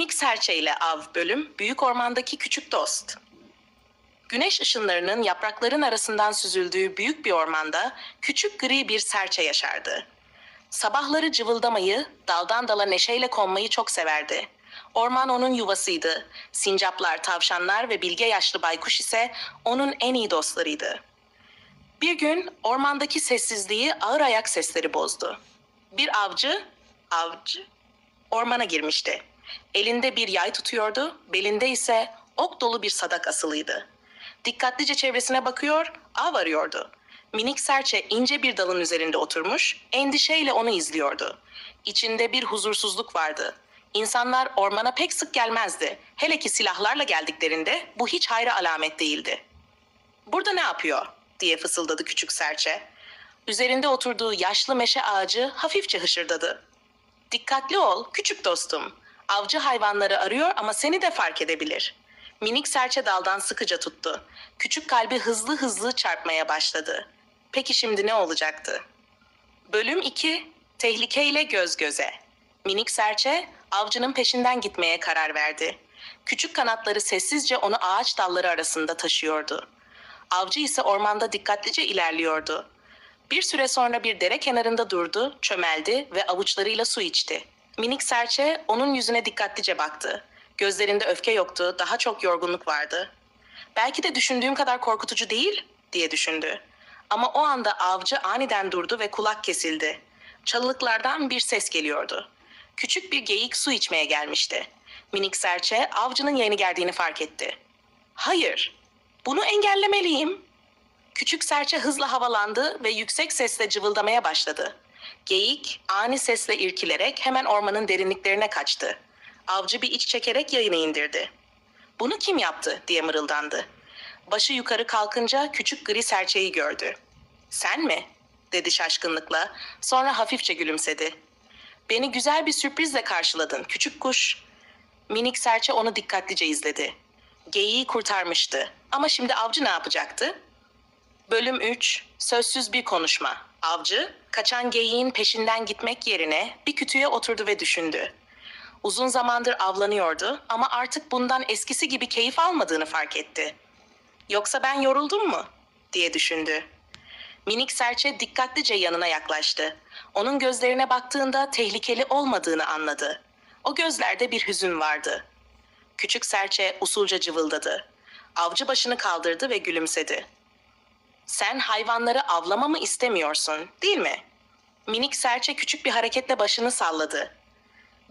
Minik Serçe ile Av bölüm Büyük Ormandaki Küçük Dost. Güneş ışınlarının yaprakların arasından süzüldüğü büyük bir ormanda küçük gri bir serçe yaşardı. Sabahları cıvıldamayı, daldan dala neşeyle konmayı çok severdi. Orman onun yuvasıydı. Sincaplar, tavşanlar ve bilge yaşlı baykuş ise onun en iyi dostlarıydı. Bir gün ormandaki sessizliği ağır ayak sesleri bozdu. Bir avcı, avcı, ormana girmişti. Elinde bir yay tutuyordu, belinde ise ok dolu bir sadak asılıydı. Dikkatlice çevresine bakıyor, av arıyordu. Minik serçe ince bir dalın üzerinde oturmuş, endişeyle onu izliyordu. İçinde bir huzursuzluk vardı. İnsanlar ormana pek sık gelmezdi. Hele ki silahlarla geldiklerinde bu hiç hayra alamet değildi. Burada ne yapıyor? diye fısıldadı küçük serçe. Üzerinde oturduğu yaşlı meşe ağacı hafifçe hışırdadı. Dikkatli ol, küçük dostum. Avcı hayvanları arıyor ama seni de fark edebilir. Minik serçe daldan sıkıca tuttu. Küçük kalbi hızlı hızlı çarpmaya başladı. Peki şimdi ne olacaktı? Bölüm 2 Tehlikeyle göz göze. Minik serçe avcının peşinden gitmeye karar verdi. Küçük kanatları sessizce onu ağaç dalları arasında taşıyordu. Avcı ise ormanda dikkatlice ilerliyordu. Bir süre sonra bir dere kenarında durdu, çömeldi ve avuçlarıyla su içti. Minik serçe onun yüzüne dikkatlice baktı. Gözlerinde öfke yoktu, daha çok yorgunluk vardı. Belki de düşündüğüm kadar korkutucu değil diye düşündü. Ama o anda avcı aniden durdu ve kulak kesildi. Çalılıklardan bir ses geliyordu. Küçük bir geyik su içmeye gelmişti. Minik serçe avcının yeni geldiğini fark etti. Hayır, bunu engellemeliyim. Küçük serçe hızla havalandı ve yüksek sesle cıvıldamaya başladı. Geyik ani sesle irkilerek hemen ormanın derinliklerine kaçtı. Avcı bir iç çekerek yayını indirdi. Bunu kim yaptı diye mırıldandı. Başı yukarı kalkınca küçük gri serçeyi gördü. Sen mi? dedi şaşkınlıkla. Sonra hafifçe gülümsedi. Beni güzel bir sürprizle karşıladın küçük kuş. Minik serçe onu dikkatlice izledi. Geyiği kurtarmıştı. Ama şimdi avcı ne yapacaktı? Bölüm 3 Sözsüz bir konuşma. Avcı, kaçan geyiğin peşinden gitmek yerine bir kütüğe oturdu ve düşündü. Uzun zamandır avlanıyordu ama artık bundan eskisi gibi keyif almadığını fark etti. Yoksa ben yoruldum mu? diye düşündü. Minik serçe dikkatlice yanına yaklaştı. Onun gözlerine baktığında tehlikeli olmadığını anladı. O gözlerde bir hüzün vardı. Küçük serçe usulca cıvıldadı. Avcı başını kaldırdı ve gülümsedi. Sen hayvanları avlamamı istemiyorsun, değil mi? Minik serçe küçük bir hareketle başını salladı.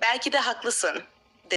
Belki de haklısın.